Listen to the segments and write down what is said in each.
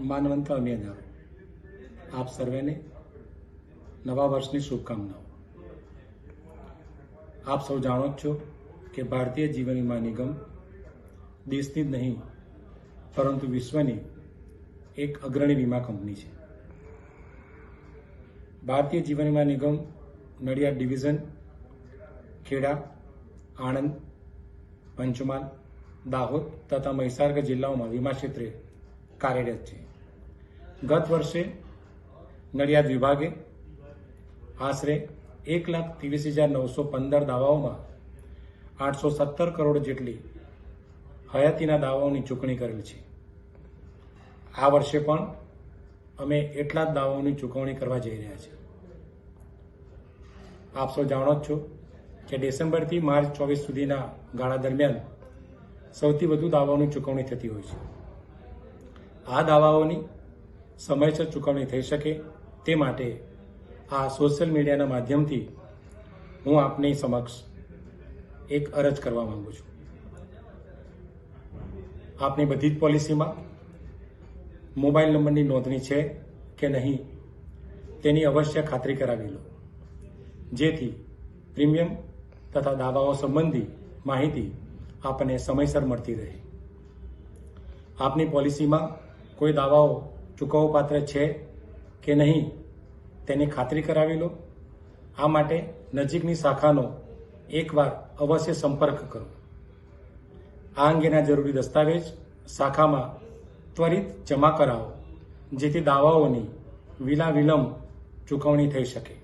માનવંત અમિયાદારો આપ સર્વેને નવા વર્ષની શુભકામનાઓ. આપ સૌ જાણો જ છો કે ભારતીય જીવન વીમા નિગમ દેશની જ નહીં, પરંતુ વિશ્વની એક અગ્રણી વીમા કંપની છે. ભારતીય જીવન વીમા નિગમ નડિયાદ ડિવિઝન, ખેડા, આણંદ, પંચમહાલ, દાહોદ તથા મહીસાગર જિલ્લાઓમાં વીમા ક્ષેત્રે કાર્યરત છે. ગત વર્ષે નડિયાદ વિભાગે આશરે એક લાખ ત્રેવીસ હજાર નવસો પંદર દાવાઓમાં આઠસો સત્તર કરોડ જેટલી હયાતીના દાવાઓની ચૂકવણી કરેલ છે. આ વર્ષે પણ અમે એટલા જ દાવાઓની ચૂકવણી કરવા જઈ રહ્યા છીએ. આપ સૌ જાણો જ છો કે ડિસેમ્બરથી માર્ચ ચોવીસ સુધીના ગાળા દરમિયાન સૌથી વધુ દાવાઓની ચૂકવણી થતી હોય છે. આ દાવાઓની સમયસર ચૂકવણી થઈ શકે તે માટે આ સોશિયલ મીડિયાના માધ્યમથી હું આપની સમક્ષ એક અરજ કરવા માંગુ છું. આપની બધી જ પોલિસીમાં મોબાઈલ નંબરની નોંધણી છે કે નહીં તેની અવશ્ય ખાતરી કરાવી લો. જેથી પ્રીમિયમ તથા દાવાઓ સંબંધી માહિતી આપણને સમયસર મળતી રહે. આપની પોલિસીમાં કોઈ દાવાઓ ચૂકવવાપાત્ર છે કે નહીં તેની ખાતરી કરાવી લો. આ માટે નજીકની શાખાનો એકવાર અવશ્ય સંપર્ક કરો. આ અંગેના જરૂરી દસ્તાવેજ શાખામાં ત્વરિત જમા કરાવો, જેથી દાવાઓની વિલા વિલંબ ચૂકવણી થઈ શકે.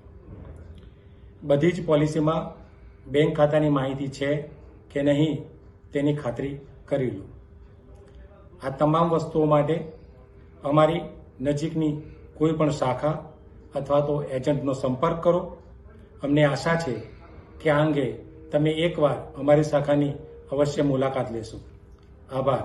બધી જ પોલિસીમાં બેંક ખાતાની માહિતી છે કે નહીં તેની ખાતરી કરી લો. આ તમામ વસ્તુઓ માટે અમારી નજીકની કોઈ પણ શાખા અથવા તો એજન્ટનો સંપર્ક કરો. અમને આશા છે કે આ અંગે તમે એકવાર અમારી શાખાની અવશ્ય મુલાકાત લેશો. આભાર.